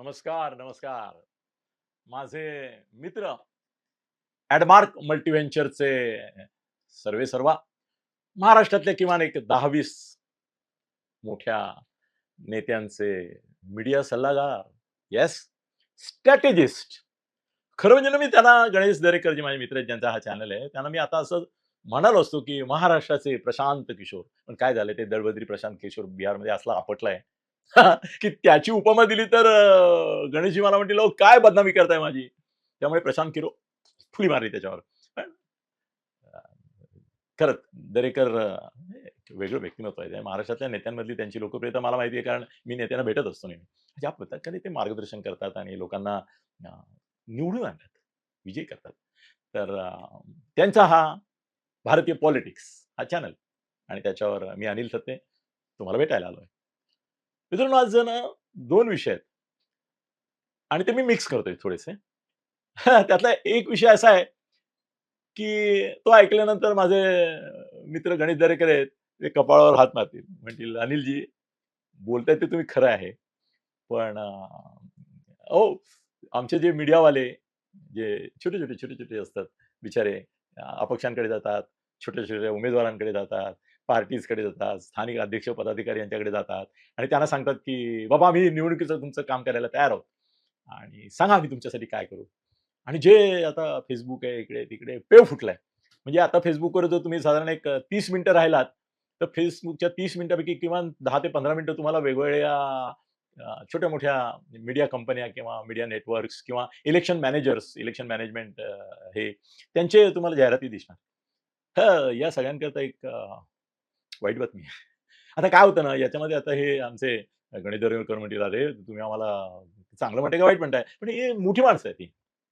नमस्कार नमस्कार. माझे मित्र ॲडमार्क मल्टीव्हेंचरचे सर्वे सर्वा महाराष्ट्रातले किमान एक दहावीस मोठ्या नेत्यांचे मीडिया सल्लागार येस स्ट्रॅटेजिस्ट खरं म्हणजे ना मी त्यांना गणेश दरेकर जे माझे मित्र आहेत ज्यांचा हा चॅनल आहे. त्यांना मी आता असं म्हणालो असतो की महाराष्ट्राचे प्रशांत किशोर पण काय झालं ते दळबद्री प्रशांत किशोर बिहारमध्ये असला आपटलाय. की त्याची उपमा दिली तर गणेशजी मला म्हटले काय बदनामी करताय माझी? त्यामुळे प्रशांत किरो फुली मारली त्याच्यावर. पण, खरंच दरेकर अं, वेगळं व्यक्तिमत्व आहे. महाराष्ट्रातल्या नेत्यांमधली त्यांची लोकप्रियता मला माहिती आहे कारण मी नेत्यांना भेटत असतो नेहमी. म्हणजे ज्या पद्धतीने ते मार्गदर्शन करतात आणि लोकांना निवडून आणतात विजय करतात. तर त्यांचा हा भारतीय पॉलिटिक्स हा चॅनल. आणि त्याच्यावर मी अनिल सत्ते तुम्हाला भेटायला आलोय. मित्रांनो आज ना दोन विषय आहेत. आणि ते मी मिक्स करतोय थोडेसे. त्यातला एक विषय असा आहे की तो ऐकल्यानंतर माझे मित्र गणित दरेकर आहेत ते कपाळावर हात मारतील. म्हणतील अनिलजी बोलताय ते तुम्ही खरं आहे. पण ओ आमचे जे मीडियावाले जे छोटे छोटे छोटे छोटे असतात बिचारे अपक्षांकडे जातात छोट्या छोट्या उमेदवारांकडे जातात पार्टीजकडे जातात स्थानिक अध्यक्ष पदाधिकारी यांच्याकडे जातात आणि त्यांना सांगतात की बाबा आम्ही निवडणुकीचं तुमचं काम करायला तयार आहोत आणि सांगा आम्ही तुमच्यासाठी काय करू. आणि जे आता फेसबुक आहे इकडे तिकडे पेव फुटलाय. म्हणजे आता फेसबुकवर जर तुम्ही साधारण एक तीस मिनिटं राहिलात तर फेसबुकच्या तीस मिनिटापैकी किमान दहा ते पंधरा मिनिटं तुम्हाला वेगवेगळ्या छोट्या मोठ्या मीडिया कंपन्या किंवा मीडिया नेटवर्क्स किंवा इलेक्शन मॅनेजर्स इलेक्शन मॅनेजमेंट हे त्यांचे तुम्हाला जाहिराती दिसणार. तर या सगळ्यांकरता एक वाईट बातमी. आता काय होतं ना याच्यामध्ये आता हे आमचे गणित दरेकर म्हणतील अरे तुम्ही आम्हाला चांगलं म्हणते का वाईट म्हणताय. पण हे मोठी माणसं आहे ती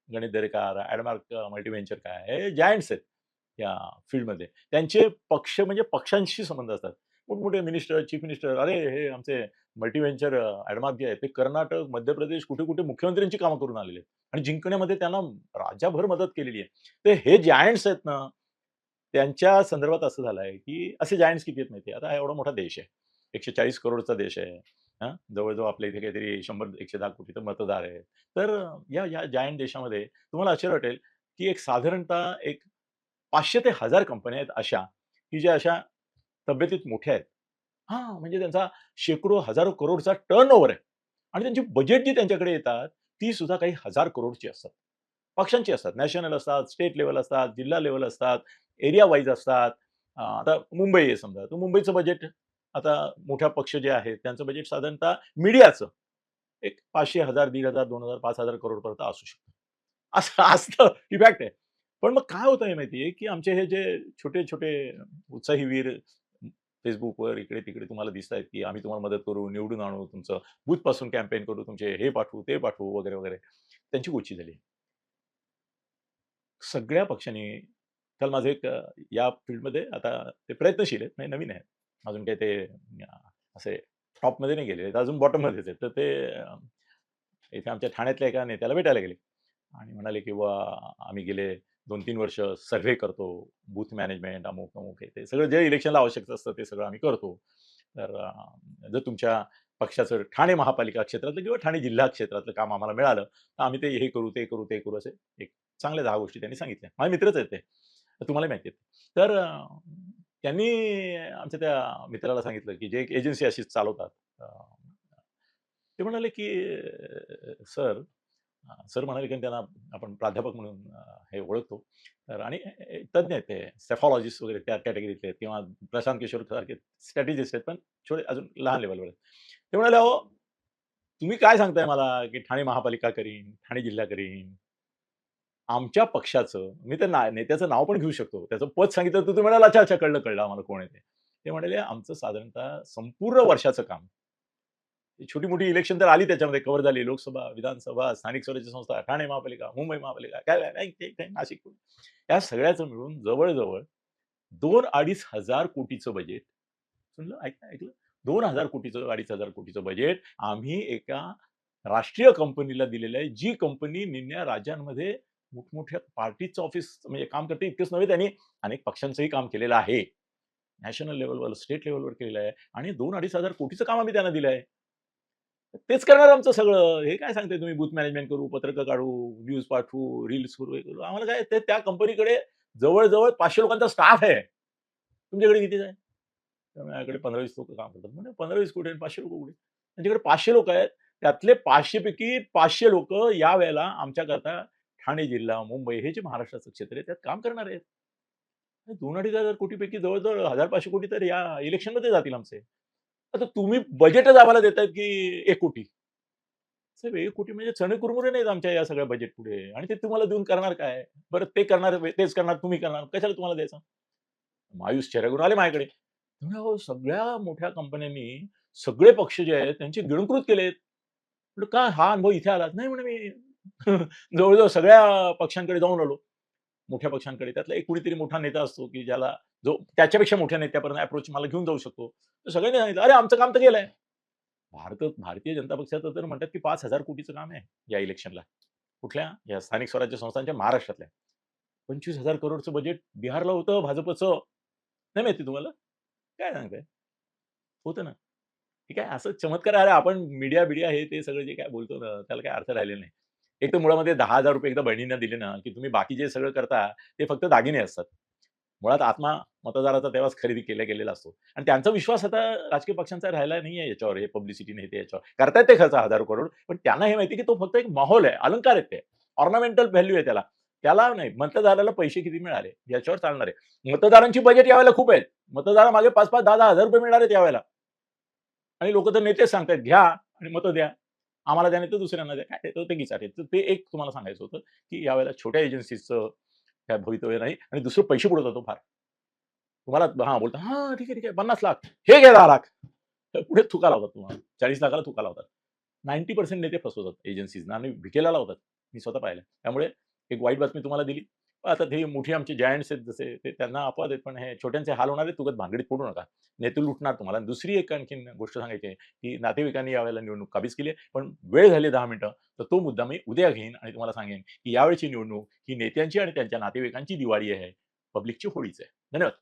गणित दरेकर ॲडमार्क मल्टीव्हेंचर काय हे जायंट्स आहेत या फील्डमध्ये. त्यांचे पक्ष म्हणजे पक्षांशी संबंध असतात. मोठमोठे मिनिस्टर चीफ मिनिस्टर अरे हे आमचे मल्टीव्हेंचर ॲडमार्क जे आहेत ते कर्नाटक मध्य प्रदेश कुठे कुठे मुख्यमंत्र्यांची कामं करून आलेले आहेत. आणि जिंकण्यामध्ये त्यांना राज्यभर मदत केलेली आहे. तर हे जायंट्स आहेत ना त्यांच्या संदर्भात असं झालं आहे की असे जायंट्स किती आहेत माहिती आता हा एवढा मोठा देश आहे. एकशे चाळीस करोडचा देश आहे. हा? जवळजवळ आपल्या इथे काहीतरी शंभर एकशे दहा कोटी तर मतदार आहेत. तर या या जायंट देशामध्ये तुम्हाला आश्चर्य वाटेल की एक साधारणतः एक पाचशे ते हजार कंपन्या आहेत अशा की ज्या अशा तब्येतीत मोठ्या आहेत. हा म्हणजे त्यांचा शेकडो हजारो करोडचा टर्न ओव्हर आहे. आणि त्यांची बजेट जी त्यांच्याकडे येतात ती सुद्धा काही हजार करोडची असतात. पक्षांची असतात. नॅशनल असतात स्टेट लेवल असतात जिल्हा लेवल असतात. एरिया वाईज असतात. आता मुंबई आहे समजा. तर मुंबईचं बजेट आता मोठ्या पक्ष जे आहेत त्यांचं बजेट साधारणतः मीडियाचं एक पाचशे हजार दीड हजार दोन हजार पाच हजार करोडपर्यंत असू शकतं. असं असतं. ही फॅक्ट आहे. पण मग काय होतं हे माहिती आहे की आमचे हे जे छोटे छोटे उत्साही वीर फेसबुकवर इकडे तिकडे तुम्हाला दिसत आहेत की आम्ही तुम्हाला मदत करू निवडून आणू तुमचं बूथपासून कॅम्पेन करू तुमचे हे पाठवू ते पाठवू वगैरे वगैरे. त्यांची गोची झाली. सगळ्या पक्षांनी काल माझं एक या फील्डमध्ये आता ते प्रयत्नशील आहेत म्हणजे नवीन आहेत. अजून काही ते असे टॉपमध्ये नाही गेले अजून बॉटममध्येच आहेत. तर ते इथे आमच्या ठाण्यातल्या एका नेत्याला भेटायला गेले. आणि म्हणाले की बा आम्ही गेले दोन तीन वर्ष सर्व्हे करतो बूथ मॅनेजमेंट अमुक अमुक हे ते सगळं जे इलेक्शनला आवश्यक असतं ते सगळं आम्ही करतो. तर जर तुमच्या पक्षाचं ठाणे महापालिका क्षेत्रातलं किंवा ठाणे जिल्हा क्षेत्रातलं काम आम्हाला मिळालं तर आम्ही ते हे करू ते करू ते करू असे एक चांगल्या दहा गोष्टी त्यांनी सांगितल्या. माझे मित्रच आहेत ते. तुम्हाला माहिती आहे. तर त्यांनी आमच्या त्या मित्राला सांगितलं की जे एक एजन्सी अशी चालवतात ते म्हणाले की सर सर म्हणाले की त्यांना आपण प्राध्यापक म्हणून हे ओळखतो. तर आणि तज्ज्ञ आहेत ते सेफॉलॉजिस्ट वगैरे त्या कॅटेगरीतले आहेत किंवा प्रशांत किशोर सारखे स्ट्रॅटेजिस्ट आहेत पण थोडे अजून लहान लेवलवर आहेत. ते म्हणाले अहो तुम्ही काय सांगताय मला की ठाणे महापालिका करीन ठाणे जिल्हा करीन आमच्या पक्षाचं मी तर ना नेत्याचं नाव पण घेऊ शकतो. त्याचं पद सांगितलं तर तुम्ही म्हणाल अच्छा अच्छा कळलं कळलं आम्हाला कोण आहे ते. म्हणाले आमचं साधारणतः संपूर्ण वर्षाचं काम. छोटी मोठी इलेक्शन तर आली त्याच्यामध्ये. कव्हर झाली लोकसभा विधानसभा स्थानिक स्वराज्य संस्था ठाणे महापालिका मुंबई महापालिका काय नाही ते- काय नाशिक या सगळ्याचं मिळून जवळजवळ दोन अडीच हजार कोटीचं बजेट सुनलं? ऐक ऐकलं? दोन हजार कोटीचं अडीच हजार कोटीचं बजेट आम्ही एका राष्ट्रीय कंपनीला दिलेलं आहे जी कंपनी निन्या राज्यांमध्ये मोठमोठ्या पार्टीचं ऑफिस म्हणजे काम करते इतकेच नव्हे त्यांनी अनेक पक्षांचंही काम केलेलं आहे. नॅशनल लेवलवर स्टेट लेवलवर केलेलं आहे आणि दोन अडीच हजार कोटीचं काम आम्ही त्यांना दिलं आहे तेच करणार आमचं सगळं. हे काय सांगते तुम्ही? बूथ मॅनेजमेंट करू पत्रकं काढू न्यूज पाठवू रील्स करू हे करू. आम्हाला काय ते त्या कंपनीकडे जवळजवळ पाचशे लोकांचा स्टाफ आहे. तुमच्याकडे किती आहे? त्यामुळे माझ्याकडे पंधरा वीस लोक काम करतात. म्हणजे पंधरा वीस कोटी आणि पाचशे लोक कुठे त्यांच्याकडे पाचशे लोक आहेत. त्यातले पाचशे पैकी पाचशे लोक या वेळेला आमच्याकरता ठाणे जिल्हा मुंबई हे जे महाराष्ट्राचं क्षेत्र आहे त्यात काम करणार आहेत. दोन अडीच हजार कोटीपैकी जवळजवळ हजार पाचशे कोटी तर या इलेक्शनमध्ये जातील आमचे. आता तुम्ही बजेटच आम्हाला देतायत की एक कोटी. साहेब एक कोटी म्हणजे चणे कुरमुरे नाहीत आमच्या या सगळ्या बजेट पुढे. आणि ते तुम्हाला देऊन करणार काय? बरं ते करणार तेच करणार तुम्ही करणार. कशाला तुम्हाला द्यायचं? मायूस चेहरा करून आले माझ्याकडे. म्हणे, सगळ्या मोठ्या कंपन्यांनी सगळे पक्ष जे आहेत त्यांचे गिळंकृत केलेत. म्हटलं का? हा अनुभव इथे आलात? नाही म्हणे मी जवळजवळ सगळ्या पक्षांकडे जाऊन आलो. मोठ्या पक्षांकडे. त्यातला एक कुणीतरी मोठा नेता असतो की ज्याला जो त्याच्यापेक्षा मोठ्या नेत्यापर्यंत अप्रोच मला घेऊन जाऊ शकतो. तर सगळ्यांनी सांगितलं अरे आमचं काम तर गेलंय. भारत भारतीय जनता पक्षाचं तर म्हणतात की पाच हजार कोटीचं काम आहे या इलेक्शनला. कुठल्या? या स्थानिक स्वराज्य संस्थांच्या महाराष्ट्रातल्या. पंचवीस हजार करोडचं बजेट बिहारला होतं भाजपचं. नाही माहिती तुम्हाला? काय सांगताय? होतं ना. ठीक आहे? असं चमत्कार अरे आपण मीडिया बिडिया हे ते सगळं जे काय बोलतो ना त्याला काय अर्थ राहिलेला नाही. एक तर मुळामध्ये दहा हजार रुपये एकदा बहिणींना दिले ना की तुम्ही बाकी जे सगळं करता ते फक्त दागिने असतात. मुळात आत्मा मतदाराचा तेव्हाच खरेदी केला गेलेला असतो. आणि त्यांचा विश्वास आता राजकीय पक्षांचा राहिला नाही आहे याच्यावर हे पब्लिसिटी नाही ते याच्यावर. करतायत ते खर्च हजारो करोड पण त्यांना हे माहिती की तो फक्त एक माहोल आहे अलंकार आहेत ते. ऑर्नामेंटल व्हॅल्यू आहे त्याला. त्याला नाही मतदाराला पैसे किती मिळाले याच्यावर चालणार आहे. मतदारांची बजेट यावेळेला खूप आहेत. मतदारामागे पाच पाच दहा दहा हजार रुपये मिळणार आहेत यावेळेला. आणि लोक तर नेतेच सांगतात घ्या आणि मतं द्या. आम्हाला द्या नाही तर दुसऱ्यांना द्या काय ते- ते गिचार तर ते एक तुम्हाला सांगायचं होतं की यावेळेला छोट्या एजन्सीचं काय भवितव्य नाही आणि दुसरं पैसे बुडत होतो फार. तुम्हाला हा बोलता हा ठीक आहे ठीक आहे पन्नास लाख. हे घ्या दहा लाख. तर पुढे थुका लावतात तुम्हाला. चाळीस लाखाला थुका लावतात. नाईन्टी पर्सेंट नेते फसवतात एजन्सीजना आणि भिकेला लावतात. मी स्वतः पाहिलं त्यामुळे एक वाईट बातमी तुम्हाला दिली. आता ते मोठी आमचे जायंट्स आहेत जसे ते त्यांना अपवाद आहेत पण हे छोट्यांचे हाल होणार आहेत तुगत भांगडीत पडू नका. नेते लुटणार तुम्हाला. दुसरी एक आणखीन गोष्ट सांगायची आहे की नातेवाईकांनी यावेळेला निवडणूक काबीज केली आहे पण वेळ झाली दहा मिनिटं तर तो मुद्दा मी उद्या घेईन आणि तुम्हाला सांगेन की यावेळची निवडणूक ही नेत्यांची आणि त्यांच्या नातेवाईकांची दिवाळी आहे. पब्लिकची होळीच आहे. धन्यवाद.